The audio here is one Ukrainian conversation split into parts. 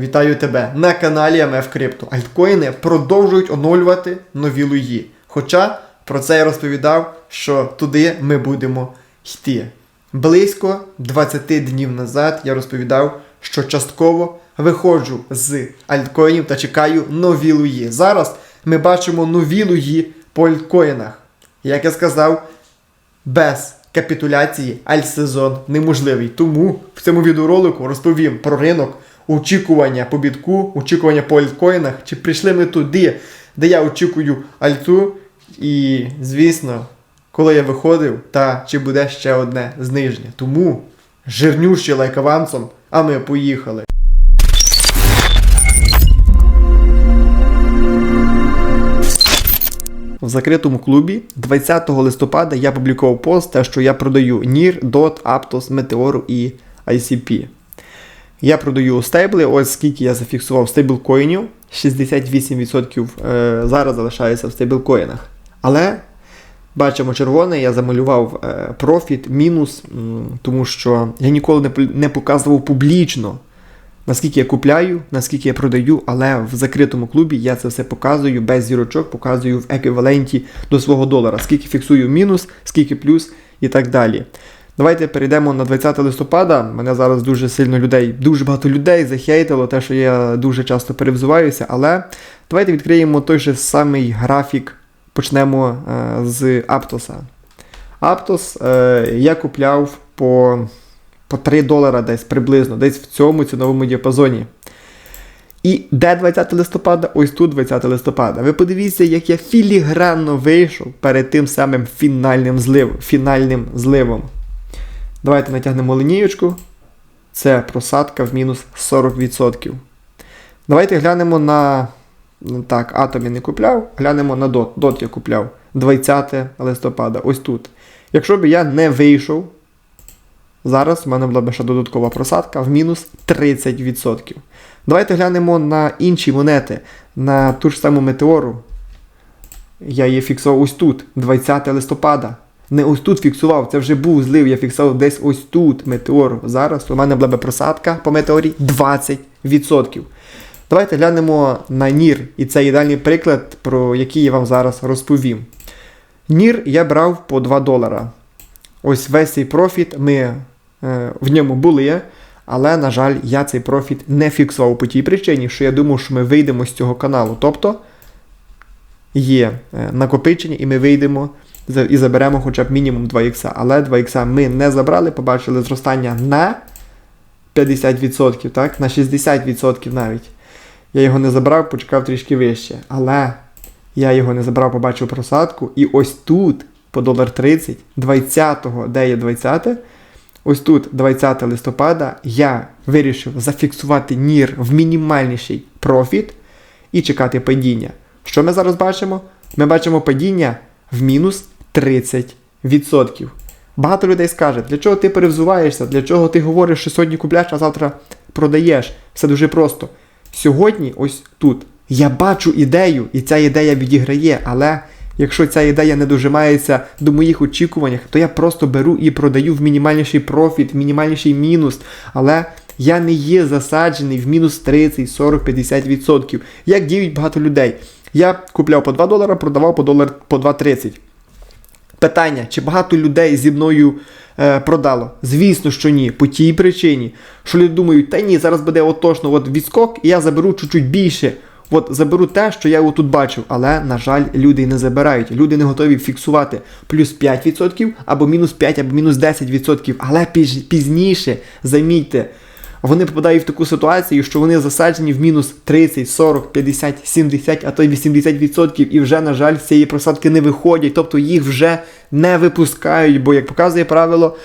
Вітаю тебе на каналі МФ Крипто. Альткоїни продовжують оновлювати нові луї. Хоча про це я розповідав, що туди ми будемо йти. Близько 20 днів назад я розповідав, що частково виходжу з альткоїнів та чекаю нові луї. Зараз ми бачимо нові луї по альткоїнах. Як я сказав, без капітуляції альтсезон неможливий. Тому в цьому відеоролику розповім про ринок, очікування по бітку, очікування по альткоїнах, чи прийшли ми туди, де я очікую альту, і, звісно, коли я виходив, та чи буде ще одне зниження. Тому жирнющий лайк авансом, а ми поїхали. В закритому клубі 20 листопада я публікував пост, те, що я продаю NIR, DOT, Aptos, Meteor і ICP. Я продаю стейбли, ось скільки я зафіксував стейблкоїнів. 68% е, зараз залишається в стейблкоїнах. Але бачимо червоне, я замалював е, профіт, мінус, тому що я ніколи не показував публічно, наскільки я купляю, наскільки я продаю, але в закритому клубі я це все показую без зірочок, показую в еквіваленті до свого долара, скільки фіксую мінус, скільки плюс і так далі. Давайте перейдемо на 20 листопада. Мене зараз дуже сильно людей, дуже багато людей захейтило, те, що я дуже часто перевзуваюся, але давайте відкриємо той же самий графік. Почнемо е, з Аптоса. Аптос е, я купляв по, по 3 долара десь приблизно, десь в цьому ціновому діапазоні. І де 20 листопада? Ось тут 20 листопада. Ви подивіться, як я філігранно вийшов перед тим самим фінальним зливом. Фінальним зливом. Давайте натягнемо лінієчку. Це просадка в мінус 40%. Давайте глянемо на. ну, Так, атом я не купляв, глянемо на DOT. DOT я купляв 20 листопада, ось тут. Якщо б я не вийшов, зараз в мене була б ще додаткова просадка в мінус 30%. Давайте глянемо на інші монети, на ту ж саму метеору. Я її фіксував ось тут, 20 листопада. Не ось тут фіксував, це вже був злив, я фіксував десь ось тут метеор. Зараз у мене була б просадка по метеорі 20%. Давайте глянемо на Нір, і це ідеальний приклад, про який я вам зараз розповім. Нір я брав по 2 долара. Ось весь цей профіт ми е, в ньому були, але, на жаль, я цей профіт не фіксував по тій причині, що я думав, що ми вийдемо з цього каналу. Тобто є е, накопичення, і ми вийдемо і заберемо хоча б мінімум 2 ікса. Але 2 ікса ми не забрали, побачили зростання на 50%, так? на 60% навіть. Я його не забрав, почекав трішки вище. Але я його не забрав, побачив просадку. І ось тут, по долар 30, 20-го, де є 20, ось тут, 20 листопада, я вирішив зафіксувати нір в мінімальніший профіт і чекати падіння. Що ми зараз бачимо? Ми бачимо падіння в мінус 30%. Багато людей скаже, для чого ти перевзуваєшся, для чого ти говориш, що сьогодні купляєш, а завтра продаєш. Все дуже просто. Сьогодні, ось тут, я бачу ідею, і ця ідея відіграє, але якщо ця ідея не дожимається до моїх очікувань, то я просто беру і продаю в мінімальніший профіт, в мінімальніший мінус. Але я не є засаджений в мінус 30, 40, 50%, як діють багато людей. Я купляв по 2 долара, продавав по долар по 2,30. Питання, чи багато людей зі мною е, продало? Звісно, що ні. По тій причині, що люди думають, та ні, зараз буде от точно от відскок, і я заберу чуть-чуть більше. От заберу те, що я отут бачив. Але, на жаль, люди не забирають. Люди не готові фіксувати плюс 5% або мінус 5, або мінус 10%. Але пізніше, замітьте, вони попадають в таку ситуацію, що вони засаджені в мінус 30, 40, 50, 70, а то й 80% і вже, на жаль, цієї просадки не виходять, тобто їх вже не випускають, бо, як показує правило,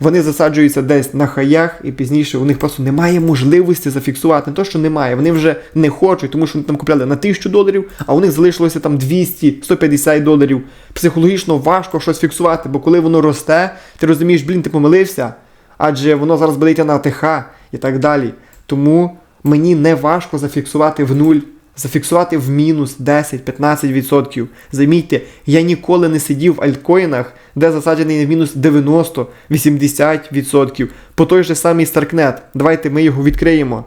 вони засаджуються десь на хаях, і пізніше у них просто немає можливості зафіксувати. Не то, що немає, вони вже не хочуть, тому що вони там купляли на 1000 доларів, а у них залишилося там 200, 150 доларів. Психологічно важко щось фіксувати, бо коли воно росте, ти розумієш, блін, ти помилився, адже воно зараз буде йти на АТХ і так далі. Тому мені не важко зафіксувати в нуль, зафіксувати в мінус 10-15%. Замітьте, я ніколи не сидів в альткоїнах, де засаджений в мінус 90-80%. По той же самий Старкнет. Давайте ми його відкриємо.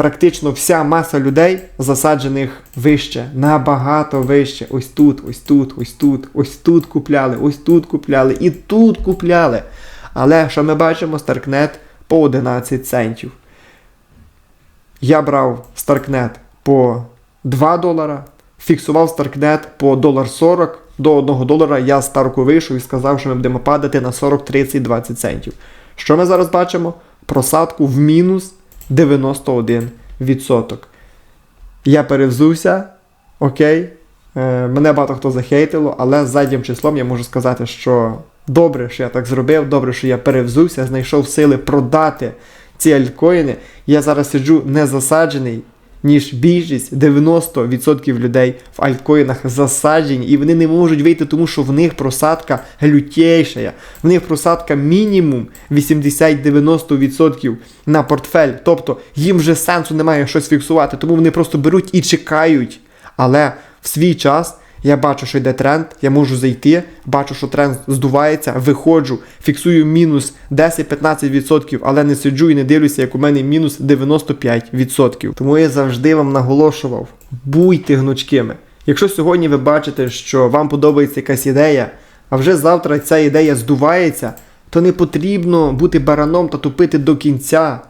практично вся маса людей засаджених вище, набагато вище. Ось тут, ось тут, ось тут, ось тут купляли, ось тут купляли і тут купляли. Але що ми бачимо, Старкнет по 11 центів. Я брав Старкнет по 2 долара, фіксував Старкнет по долар 40. До 1 долара я старку вийшов і сказав, що ми будемо падати на 40, 30, 20 центів. Що ми зараз бачимо? Просадку в мінус 91%. Я перевзувся, окей. Е, мене багато хто захейтило, але заднім числом я можу сказати, що добре, що я так зробив, добре, що я перевзувся, знайшов сили продати ці альткоїни. Я зараз сиджу не засаджений, ніж більшість 90% людей в альткоїнах засаджені, і вони не можуть вийти, тому що в них просадка лютейша. В них просадка мінімум 80-90% на портфель. Тобто їм вже сенсу немає щось фіксувати, тому вони просто беруть і чекають. Але в свій час я бачу, що йде тренд, я можу зайти, бачу, що тренд здувається, виходжу, фіксую мінус 10-15%, але не сиджу і не дивлюся, як у мене мінус 95%. Тому я завжди вам наголошував: будьте гнучкими. Якщо сьогодні ви бачите, що вам подобається якась ідея, а вже завтра ця ідея здувається, то не потрібно бути бараном та тупити до кінця,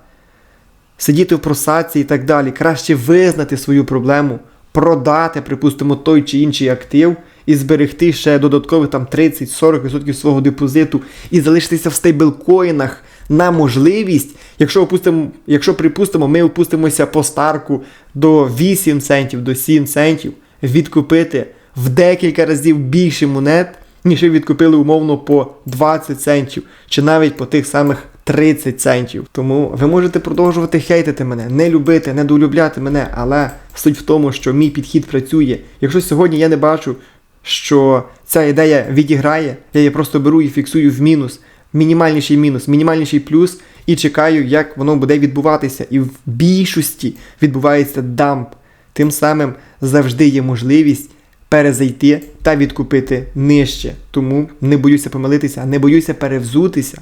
сидіти в просаці і так далі. Краще визнати свою проблему продати, припустимо, той чи інший актив і зберегти ще додаткових там 30-40% свого депозиту і залишитися в стейблкоїнах на можливість, якщо опустимо, якщо припустимо, ми опустимося по старку до 8 центів, до 7 центів, відкупити в декілька разів більше монет, ніж ви відкупили умовно по 20 центів, чи навіть по тих самих 30 центів. Тому ви можете продовжувати хейтити мене, не любити, не долюбляти мене, але суть в тому, що мій підхід працює. Якщо сьогодні я не бачу, що ця ідея відіграє, я її просто беру і фіксую в мінус. Мінімальніший мінус, мінімальніший плюс, і чекаю, як воно буде відбуватися. І в більшості відбувається дамп. Тим самим завжди є можливість перезайти та відкупити нижче. Тому не боюся помилитися, не боюся перевзутися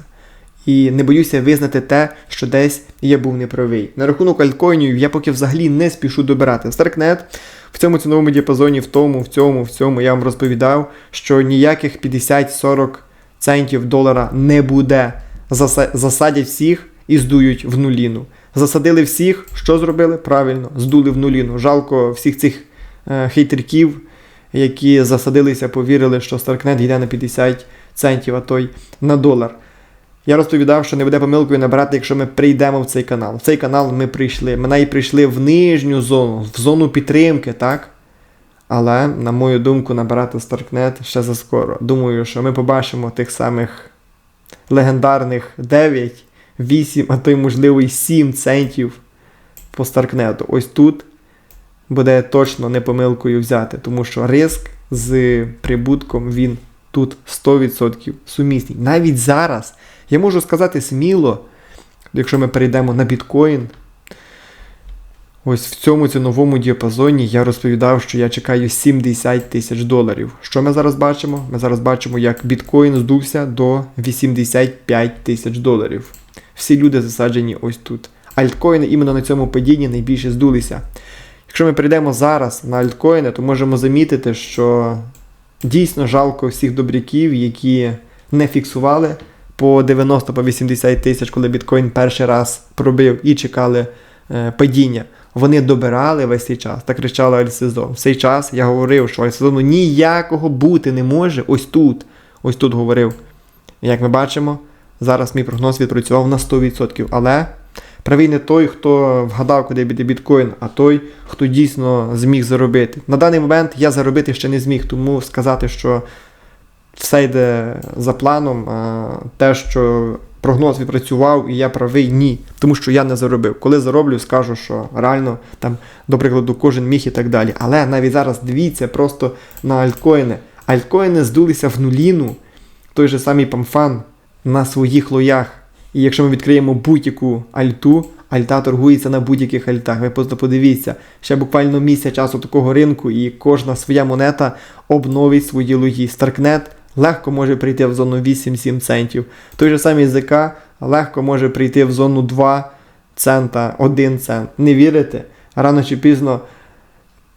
і не боюся визнати те, що десь я був неправий. На рахунок альткоїнів я поки взагалі не спішу добирати. Старкнет в цьому ціновому діапазоні, в тому, в цьому, в цьому я вам розповідав, що ніяких 50-40 центів долара не буде. Засадять всіх і здують в нуліну. Засадили всіх, що зробили? Правильно, здули в нуліну. Жалко всіх цих е, хейтерків, які засадилися, повірили, що Старкнет йде на 50 центів, а той на долар. Я розповідав, що не буде помилкою набирати, якщо ми прийдемо в цей канал. В цей канал ми прийшли. Ми навіть прийшли в нижню зону, в зону підтримки, так? Але, на мою думку, набирати Starknet ще заскоро. Думаю, що ми побачимо тих самих легендарних 9, 8, а то й, можливо, і 7 центів по Старкнету. Ось тут буде точно не помилкою взяти, тому що риск з прибутком він тут 100% сумісний. Навіть зараз. Я можу сказати сміло, якщо ми перейдемо на біткоін, ось в цьому ціновому діапазоні я розповідав, що я чекаю 70 тисяч доларів. Що ми зараз бачимо? Ми зараз бачимо, як біткоін здувся до 85 тисяч доларів. Всі люди засаджені ось тут. Альткоїни іменно на цьому падінні найбільше здулися. Якщо ми перейдемо зараз на альткоїни, то можемо замітити, що дійсно жалко всіх добряків, які не фіксували по 90-80 тисяч, коли біткоін перший раз пробив і чекали е, падіння. Вони добирали весь цей час та кричали Альсезон. В цей час я говорив, що Альсезону ніякого бути не може. Ось тут. Ось тут говорив. Як ми бачимо, зараз мій прогноз відпрацював на 100%. Але правий не той, хто вгадав, куди піде біткоін, а той, хто дійсно зміг заробити. На даний момент я заробити ще не зміг, тому сказати, що все йде за планом. Те, що прогноз відпрацював і я правий, ні. Тому що я не заробив. Коли зароблю, скажу, що реально там, до прикладу, кожен міг і так далі. Але навіть зараз дивіться просто на альткоїни. Альткоїни здулися в нуліну, той же самий памфан на своїх лоях. І якщо ми відкриємо будь-яку альту, альта торгується на будь-яких альтах. Ви просто подивіться, ще буквально місяць часу такого ринку, і кожна своя монета обновить свої лої. Старкнет легко може прийти в зону 8-7 центів. Той же самий ЗК легко може прийти в зону 2 цента, 1 цент. Не вірите? Рано чи пізно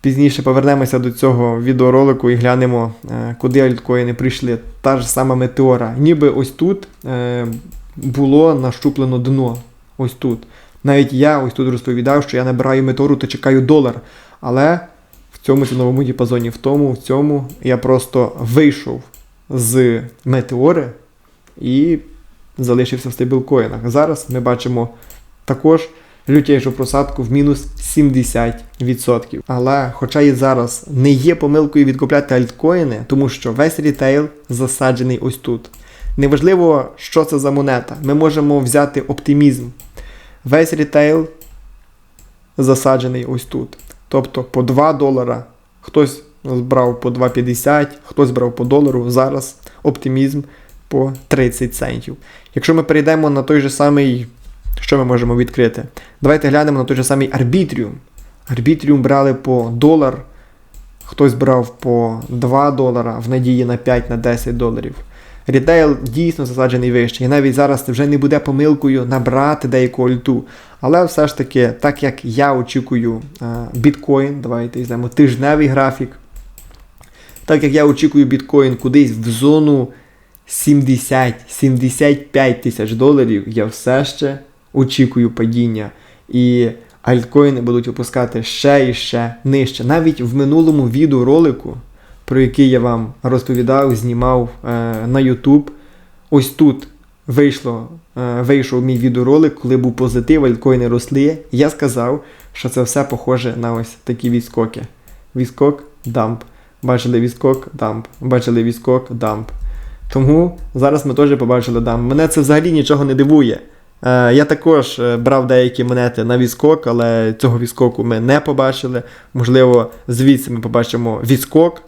пізніше повернемося до цього відеоролику і глянемо, е, куди альткоїни прийшли. Та ж сама метеора. Ніби ось тут е, було нащуплено дно. Ось тут. Навіть я ось тут розповідав, що я набираю метеору та чекаю долар. Але в цьому ціновому діапазоні, в тому, в цьому я просто вийшов з метеори і залишився в стейблкоїнах. Зараз ми бачимо також лютейшу просадку в мінус 70%. Але, хоча і зараз не є помилкою відкупляти альткоїни, тому що весь рітейл засаджений ось тут. Неважливо, що це за монета. Ми можемо взяти оптимізм. Весь рітейл засаджений ось тут. Тобто по 2 долара. Хтось брав по 2,50, хтось брав по долару. Зараз оптимізм по 30 центів. Якщо ми перейдемо на той же самий, що ми можемо відкрити? Давайте глянемо на той же самий арбітріум. Арбітріум брали по долар, хтось брав по 2 долара в надії на 5 на 10 доларів. Рітейл дійсно засаджений вище, і навіть зараз вже не буде помилкою набрати деяку альту. Але все ж таки, так як я очікую е, біткоін, давайте візьмемо тижневий графік. Так як я очікую біткоін кудись в зону 70-75 тисяч доларів, я все ще очікую падіння. І альткоїни будуть опускати ще і ще нижче. Навіть в минулому відеоролику, про який я вам розповідав, знімав е, на YouTube, ось тут вийшло, е, вийшов мій відеоролик, коли був позитив, альткоїни росли. Я сказав, що це все похоже на ось такі відскоки. Відскок, дамп. Бачили відскок, дамп. Бачили відскок, дамп. Тому зараз ми теж побачили дамп. Мене це взагалі нічого не дивує. Е, я також е, брав деякі монети на відскок, але цього відскоку ми не побачили. Можливо, звідси ми побачимо відскок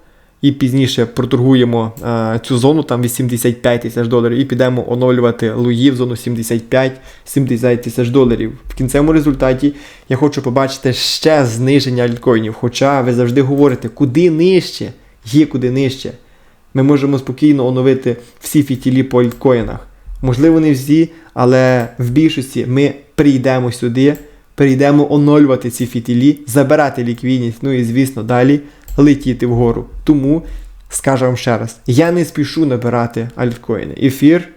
і пізніше проторгуємо е, цю зону, там 85 тисяч доларів, і підемо оновлювати луї в зону 75-70 тисяч доларів. В кінцевому результаті я хочу побачити ще зниження альткоїнів. Хоча ви завжди говорите, куди нижче, є куди нижче. Ми можемо спокійно оновити всі фітілі по альткоїнах. Можливо, не всі, але в більшості ми прийдемо сюди, прийдемо оновлювати ці фітілі, забирати ліквідність, ну і, звісно, далі летіти вгору. Тому скажу вам ще раз: я не спішу набирати альткоїни. Ефір,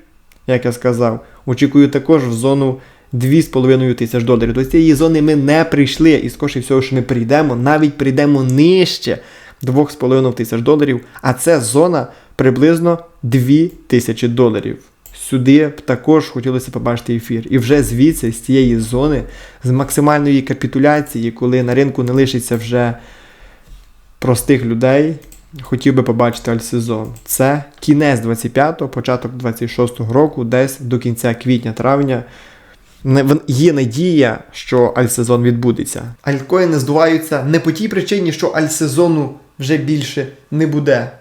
як я сказав, очікую також в зону 2,5 тисяч доларів. До цієї зони ми не прийшли, і скоріше всього, що ми прийдемо, навіть прийдемо нижче 2,5 тисяч доларів, а це зона приблизно 2 тисячі доларів. Сюди б також хотілося побачити ефір. І вже звідси, з цієї зони, з максимальної капітуляції, коли на ринку не лишиться вже простих людей, хотів би побачити альсезон. Це кінець 25-го, початок 26-го року, десь до кінця квітня-травня. Є надія, що альсезон відбудеться. Альткоїни здуваються не по тій причині, що альсезону вже більше не буде.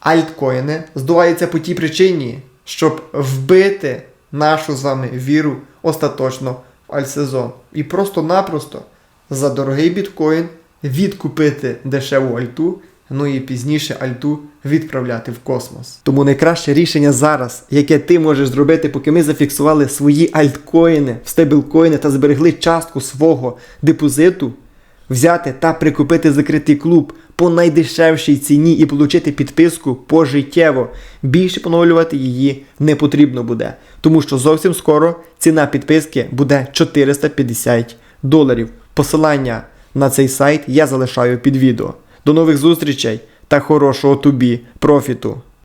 Альткоїни здуваються по тій причині, щоб вбити нашу з вами віру остаточно в альсезон. І просто-напросто за дорогий біткоін відкупити дешеву альту, ну і пізніше альту відправляти в космос. Тому найкраще рішення зараз, яке ти можеш зробити, поки ми зафіксували свої альткоїни в стейблкоїни та зберегли частку свого депозиту, взяти та прикупити закритий клуб по найдешевшій ціні і отримати підписку пожиттєво. Більше поновлювати її не потрібно буде, тому що зовсім скоро ціна підписки буде 450 доларів. Посилання на цей сайт я залишаю під відео. До нових зустрічей та хорошого тобі профіту!